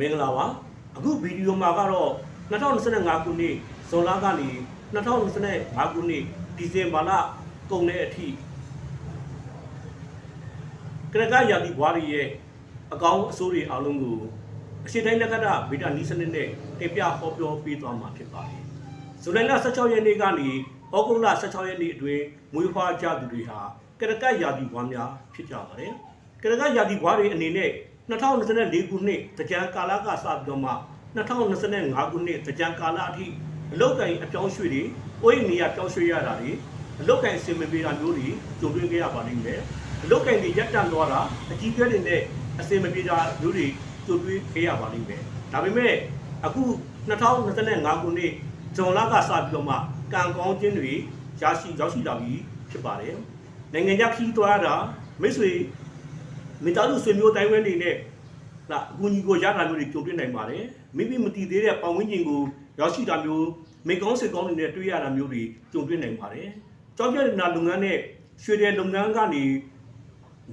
မင်္ဂလာပါအခုဗီဒီယိုမှာကတော့2025ခုနှစ်ဇွန်လကနေ2025ခုနှစ်ဒီဇင်ဘာလကုန်တဲ့အထိကရကရာသီဘွားတွေရဲ့အကောင်းအဆိုးတွေအားလုံးကိုအရှိတိုင်းလက္ခဏာဗီတာနီးစနစ်နဲ့တင်ပြဟောပြောပေးသွားမှာဖြစ်ပါတယ်ဇူလိုင်လ16ရက်နေ့ကနေဩဂုတ်လ16ရက်နေ့အတွင်းမွေးဖွားကြသူတွေဟာကရကရာသီဘွားများဖြစ်ကြပါတယ်ကရကရာသီဘွားတွေအနေနဲ့ 2024ခုနှစ်တကြံကာလကစပြီးတော့မှ2025ခုနှစ်တကြံကာလအထိအလုတ်ကင်အပြောင်းရွှေ့တွေ၊အိုးအိမ်နေရပြောင်းရွှေ့ရတာတွေအလုတ်ကင်စင်မပြေတာမျိုးတွေကြုံတွေ့ခဲ့ရပါလိမ့်မယ်။အလုတ်ကင်တွေရက်တန့်သွားတာအကြီးကျယ်တွေနဲ့အစင်မပြေတာမျိုးတွေကြုံတွေ့ခဲ့ရပါလိမ့်မယ်။ဒါပေမဲ့အခု2025ခုနှစ်ဇွန်လကစပြီးတော့မှကံကောင်းခြင်းတွေရရှိရောက်ရှိလာပြီဖြစ်ပါတယ်။နိုင်ငံခြားခီးသွားရတာမိတ်ဆွေ မိသားစုဆွေမျိုးတိုင်းဝန်းတွေနဲ့လာအကူအညီကိုရတာမျိုးတွေကြုံတွေ့နိုင်ပါတယ်မိမိမတည်သေးတဲ့ပတ်ဝန်းကျင်ကိုရောက်ရှိတာမျိုးမိကောင်းစိတ်ကောင်းတွေနဲ့တွေ့ရတာမျိုးတွေကြုံတွေ့နိုင်ပါတယ်ကြောက်ကြရနာလုပ်ငန်းနဲ့ရွှေတဲ့လုပ်ငန်းကနေ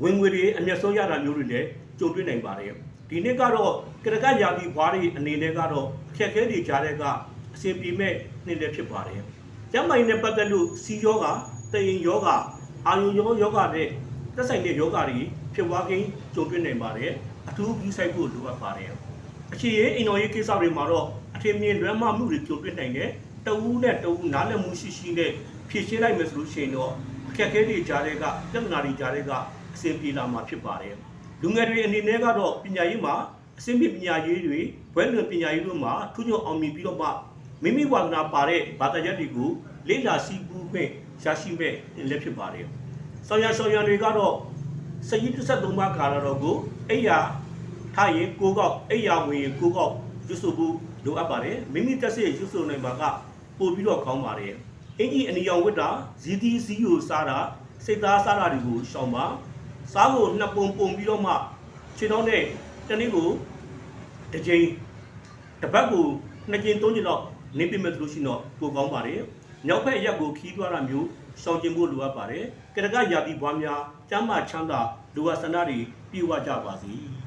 ဝင်ငွေတွေအမျက်ဆုံးရတာမျိုးတွေလည်းကြုံတွေ့နိုင်ပါတယ်ဒီနေ့ကတော့ကရကရာသီဘွားတွေအနေနဲ့ကတော့အခက်အခဲတွေကြားတဲ့ကအဆင်ပြေမဲ့နေ့လည်းဖြစ်ပါတယ်ကျမ်းမိုင်နဲ့ပတ်သက်လို့စီယောဂတရင်ယောဂအာယုံယောယောဂနဲ့သက်ဆိုင်တဲ့ယောဂတွေ ဖြစ်ပွားခြင်းကြုံတွေ့နိုင်ပါတယ်အထူးကြီးဆိုင်ဖို့လိုအပ်ပါတယ်အခြေရေးအိမ်တော်ရေးကိစ္စတွေမှာတော့အထင်မြင်လွဲမှားမှုတွေကြုံတွေ့နိုင်တယ်တဝူးနဲ့တဝူးနားလည်မှုရှိရှိနဲ့ဖြည့်ရှင်းလိုက်မယ်ဆိုလို့ရှိရင်တော့အခက်အခဲတွေကြားတဲ့ကပြဿနာတွေကြားတဲ့ကအဆင်ပြေလာမှာဖြစ်ပါတယ်လူငယ်တွေအနေနဲ့ကတော့ပညာရေးမှာအဆင့်ပြပညာရေးတွေဘွဲ့လွန်ပညာရေးတို့မှာထူးချွန်အောင်မြင်ပြီးတော့မှမိမိဝါသနာပါတဲ့ဘာသာရပ်တွေကိုလေ့လာစီးပူးခွင့်ရရှိမဲ့လည်းဖြစ်ပါတယ်။ဆောင်းရဆောင်းရတွေကတော့ စကြီး33ပါးကာလတော်ကိုအိယာထားရင်ကိုကောက်အိယာဝင်ရင်ကိုကောက်ရွတ်ဆိုဖို့လိုအပ်ပါတယ်။မိမိတက်စေရွတ်ဆိုနိုင်ပါကပို့ပြီးတော့ကောင်းပါတယ်။အင်ကြီးအနီရောင်ဝတ်တာဇီတီဇီယိုစားတာစိတ်သားစားတာတွေကိုရှောင်ပါ။စားကိုနှစ်ပုံပုံပြီးတော့မှခြေထောက်နဲ့တနည်းကိုတစ်ချိန်တစ်ပတ်ကိုနှစ်ကြိမ်သုံးကြိမ်တော့နေပြမယ်ဆိုလို့ရှိရင်တော့ပိုကောင်းပါတယ်။ မြောက်ဘက်ရက်ကိုခီးသွားတာမျိုးရှောင်ကျင်ဖို့လိုအပ်ပါတယ်။ကရကရာသီဘွားများကျမ်းမာချမ်းသာလူဝဆန္ဒတွေပြည့်ဝကြပါစေ။